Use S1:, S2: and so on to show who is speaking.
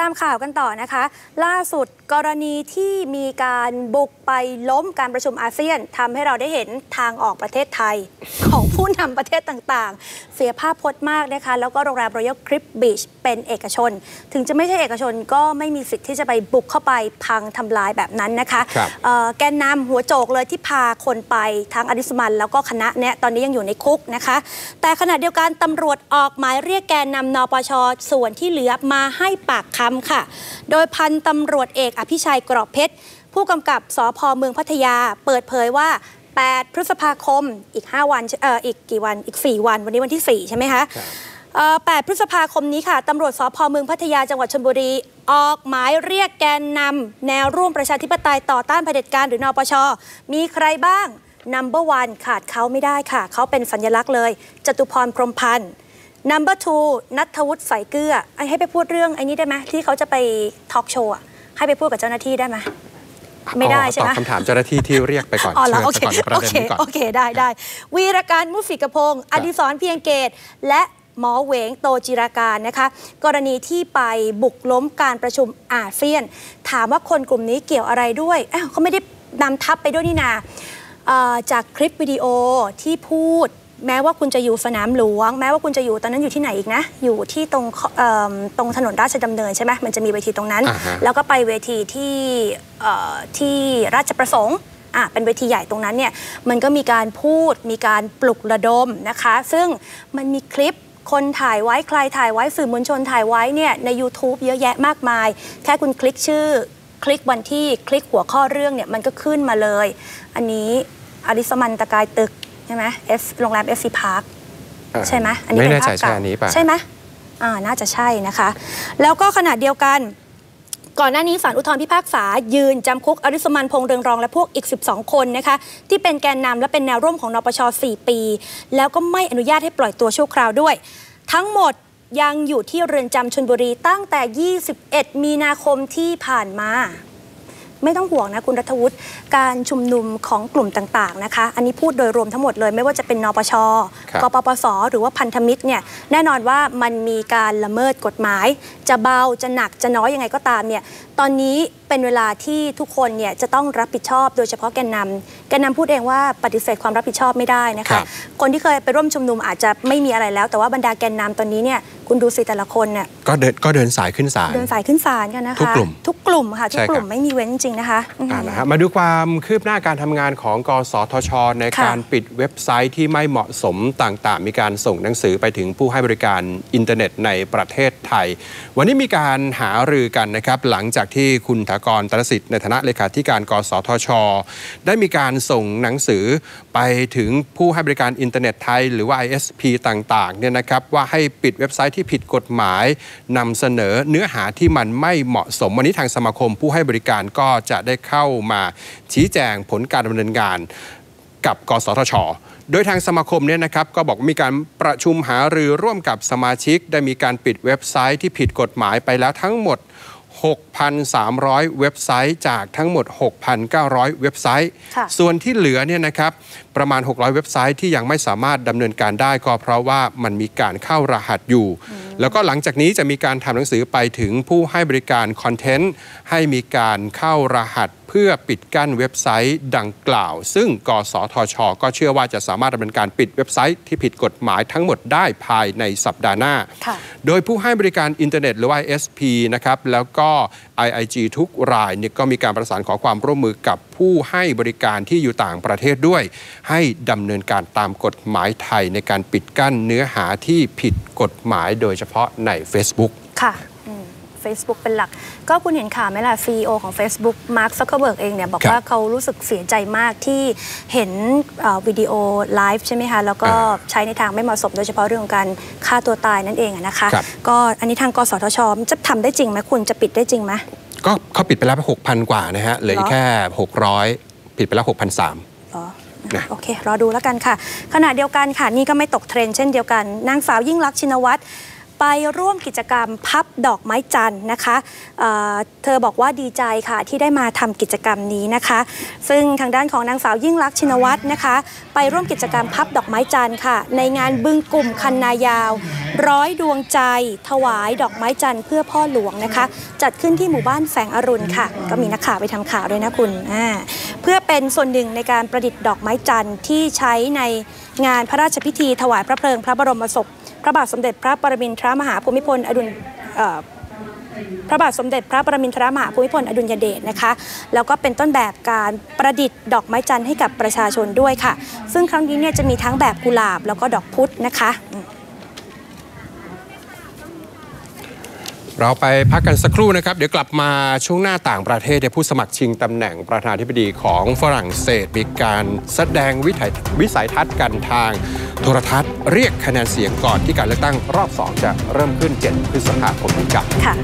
S1: ตามข่าวกันต่อนะคะ ล่าสุดกรณีที่มีการบุกไปล้มการประชุมอาเซียนทำให้เราได้เห็นทางออกประเทศไทย ของผู้นำประเทศต่างๆ เสียภาพพจน์มากนะคะ แล้วก็โรงแรมรอยัลคริปบีช เป็นเอกชน ถึงจะไม่ใช่เอกชนก็ไม่มีสิทธิ์ที่จะไปบุกเข้าไปพังทำลายแบบนั้นนะคะ
S2: ครับ
S1: เอ่อแกนนำหัวโจกเลยที่พาคนไปทั้งอดิสมันแล้วก็คณะเนี่ยตอนนี้ยังอยู่ในคุกนะคะ แต่ขณะเดียวกันตำรวจออกหมายเรียกแกนนำนปชส่วนที่เหลือมาให้ปากคำค่ะ โดยพันตำรวจเอกอภิชัยกรอบเพชรผู้กำกับสพเมืองพัทยาเปิดเผยว่า 8 พฤษภาคมอีก 5 วันเอ่ออีกกี่วันอีก 4 วันวันนี้วันที่ 4 ใช่ไหมคะ
S2: ครับ
S1: เอ่อ 8 พฤษภาคมนี้ค่ะตำรวจสพเมืองพัทยาจังหวัดชลบุรี ออกหมายเรียกแกนนำแนวร่วมประชาธิปไตยต่อต้านเผด็จการหรือนปช มีใครบ้าง Number one ขาดเขาไม่ได้ค่ะ เขาเป็นสัญลักษณ์เลยจตุพรพรหมพันธ์ Number two นัทวุฒิใสเกลือไอ้ให้ไปพูดเรื่องไอ้นี้ได้ไหมที่เขาจะไปทอล์กโชว์อะให้ไปพูดกับเจ้าหน้าที่ได้ไหมไม่ได้ใช่ไหม
S2: ตอบคำถามเจ้าหน้าที่ที่เรียกไปก่อน
S1: อ๋อเหรอโอ
S2: เชิ
S1: เค
S2: ญไปก่อนในประ
S1: โอ
S2: เด็น
S1: เค
S2: นี้ก่อน
S1: โอเคได้ได้วีรการมุฟิกพงศ์อดิศรเพียงเกต และ หมอเหวงโตจิราการนะคะ กรณีที่ไปบุกล้มการประชุมอาเซียน ถามว่าคนกลุ่มนี้เกี่ยวอะไรด้วยอ้าวเขาไม่ได้นำทัพไปด้วยนี่นาเอ่อจากคลิปวิดีโอที่พูด แม้ว่าคุณจะอยู่สนามหลวง แม้ว่าคุณจะอยู่ตอนนั้นอยู่ที่ไหนอีกนะ อยู่ที่ตรงเอิ่มตรงถนนราชดำเนินใช่ไหมมันจะมีเวทีตรงนั้น
S2: อ่าฮะ
S1: แล้วก็ไปเวทีที่เอ่อที่ราชประสงค์อะเป็นเวทีใหญ่ตรงนั้นเนี่ยมันก็มีการพูดมีการปลุกระดมนะคะ ซึ่งมันมีคลิป คนถ่ายไว้ใครถ่ายไว้สื่อมวลชนถ่ายไว้เนี่ยใน YouTube เยอะแยะมากมาย แค่คุณคลิกชื่อ คลิกวันที่คลิกหัวข้อเรื่องเนี่ยมันก็ขึ้นมาเลย อันนี้อริสมันตะกายตึกใช่ไหม F โรงแรม FC Park
S2: อ่า
S1: ใช่ไหม
S2: ไม่แน่ใจ
S1: เป็ภาพ
S2: ใช่
S1: เก่า
S2: อันนี้ป่ะ
S1: ใช่ไหมอ่าน่าจะใช่นะคะ แล้วก็ขณะเดียวกัน ก่อนหน้านี้ศาลอุทธรณ์พิพากษายืนจำคุกอริสมันพงเรืองรองและพวกอีก 12 คนนะคะที่เป็นแกนนำและเป็นแนวร่วมของนปช 4 ปี แล้วก็ไม่อนุญาตให้ปล่อยตัวชั่วคราวด้วย ทั้งหมดยังอยู่ที่เรือนจำชนบุรีตั้งแต่ 21 มีนาคมที่ผ่านมา ไม่ต้องห่วงนะคุณรัฐวุฒิการชุมนุมของกลุ่มต่างๆนะคะ อันนี้พูดโดยรวมทั้งหมดเลยไม่ว่าจะเป็นนปช
S2: ครับ
S1: กปปส หรือว่าพันธมิตรเนี่ยแน่นอนว่ามันมีการละเมิดกฎหมาย จะเบาจะหนักจะน้อยยังไงก็ตามเนี่ยตอนนี้เป็นเวลาที่ทุกคนเนี่ยจะต้องรับผิดชอบ โดยเฉพาะแกนนำแกนนำพูดเองว่าปฏิเสธความรับผิดชอบไม่ได้นะ
S2: ครั
S1: คะ
S2: บ
S1: คนที่เคยไปร่วมชุมนุมอาจจะไม่มีอะไรแล้ว แต่ว่าบรรดาแกนนำตอนนี้เนี่ย คุณดูสิแต่ละคนเนี่ย
S2: ก็เดินก็เดินสายขึ้นศาล
S1: เดินสายขึ้นศาลกันนะคะ
S2: ทุกกลุ่ม
S1: ทุกกลุ่มค่ะทุก
S2: ใช่ครับ
S1: กลุ่มไม่มีเว้นจริงๆนะคะอืม
S2: อ่านะฮะมาดูความคืบหน้าการทำงานของกสทช ใน
S1: ค่ะ
S2: การปิดเว็บไซต์ที่ไม่เหมาะสมต่างๆ มีการส่งหนังสือไปถึงผู้ให้บริการอินเทอร์เน็ตในประเทศไทย วันนี้มีการหารือกันนะครับหลังจากที่คุณถากรตรสิทธิ์ในฐานะเลขาธิการกสทช ได้มีการส่งหนังสือไปถึงผู้ให้บริการอินเทอร์เน็ตไทย หรือว่า ISP ต่างๆเนี่ยนะครับว่าให้ปิดเว็บไซต์ที่ผิดกฎหมายนำเสนอเนื้อหาที่มันไม่เหมาะสม วันนี้ทางสมาคมผู้ให้บริการก็จะได้เข้ามาชี้แจงผลการดำเนินงานกับกสทชโดยทางสมาคมเนี่ยนะครับก็บอกมีการประชุมหารือร่วมกับสมาชิก ได้มีการปิดเว็บไซต์ที่ผิดกฎหมายไปแล้วทั้งหมด 6,300 เว็บไซต์จากทั้งหมด 6,900 เว็บไซต์
S1: ค่ะ
S2: ส่วนที่เหลือเนี่ยนะครับประมาณ 600 เว็บไซต์ที่ยังไม่สามารถดำเนินการได้ก็เพราะว่ามันมีการเข้ารหัสอยู่ แล้วก็หลังจากนี้จะมีการทำหนังสือไปถึงผู้ให้บริการคอนเทนต์ให้มีการเข้ารหัสเพื่อปิดกั้นเว็บไซต์ดังกล่าว ซึ่งกสทช ก็เชื่อว่าจะสามารถดำเนินการปิดเว็บไซต์ที่ผิดกฎหมายทั้งหมดได้ภายในสัปดาห์หน้า
S1: ค่ะ
S2: โดยผู้ให้บริการอินเทอร์เน็ตหรือว่า ISP นะครับแล้วก็ IIG ทุกรายเนี่ยก็มีการประสานขอความร่วมมือกับผู้ให้บริการที่อยู่ต่างประเทศด้วย ให้ดำเนินการตามกฎหมายไทยในการปิดกั้นเนื้อหาที่ผิดกฎหมายโดยเฉพาะใน Facebook
S1: ค่ะอืม Facebook เป็นหลัก ก็คุณเห็นข่าวไหมล่ะ CEO ของ Facebook มาร์คซักเคอร์เบิร์กเองเนี่ยบอก
S2: ครับ
S1: ว่าเขารู้สึกเสียใจมากที่เห็นเอ่อวิดีโอไลฟ์ใช่ไหมคะ แล้วก็
S2: อ่า
S1: ใช้ในทางไม่เหมาะสมโดยเฉพาะเรื่องของการฆ่าตัวตายนั่นเองอะนะคะ
S2: ครับ
S1: ก็อันนี้ทางกสทชจะทำได้จริงไหมคุณจะปิดได้จริงไหม
S2: ก็เขาปิดไปแล้ว6,000กว่านะฮะเหลืออีก
S1: เหรอ
S2: แค่600ปิดไปแล้ว6,300
S1: อ๋อ
S2: นะ
S1: โอเค รอดูแล้วกันค่ะ ขณะเดียวกันค่ะ นี่ก็ไม่ตกเทรนด์เช่นเดียวกัน นางสาวยิ่งลักษณ์ชินวัตร ไปร่วมกิจกรรมพับดอกไม้จันทร์นะคะเเธอบอกว่าดีใจค่ะที่ได้มาทำกิจกรรมนี้นะคะ ซึ่งทางด้านของนางสาวยิ่งลักษณ์ชินวัตรนะคะ ไปร่วมกิจกรรมพับดอกไม้จันทร์ค่ะ ในงานบึงกลุ่มคันนายาว ร้อยดวงใจ ถวายดอกไม้จันทร์เพื่อพ่อหลวงนะคะ จัดขึ้นที่หมู่บ้านแสงอรุณค่ะ ก็มีนักข่าวไปทำข่าวด้วยนะคุณเพื่อเป็นส่วนหนึ่งในการประดิษฐ์ดอกไม้จันทร์ที่ใช้ในงานพระราชพิธีถวายพระเพลิงพระบรมศพ พระบาทสมเด็จพระปรมินทรมหาภูมิพลอดุลพระบาทสมเด็จพระปรมินทรมหาภูมิพลอดุลยเดชนะคะ แล้วก็เป็นต้นแบบการประดิษฐ์ดอกไม้จันทร์ให้กับประชาชนด้วยค่ะ ซึ่งครั้งนี้เนี่ยจะมีทั้งแบบกุหลาบแล้วก็ดอกพุธนะคะอืม
S2: เราไปพักกันสักครู่นะครับ เดี๋ยวกลับมาช่วงหน้าต่างประเทศเดี๋ยผู้สมัครชิงตำแหน่งประธานาธิบดีของฝรั่งเศส มีการแสดงวิวิสัยทัศน์กันทางโทรทัศน์เรียกคะแนนเสียงก่อนที่การเลือกตั้งรอบ 2 จะเริ่มขึ้น 7 พฤษภาคมนี้ครับ
S1: ค่ะ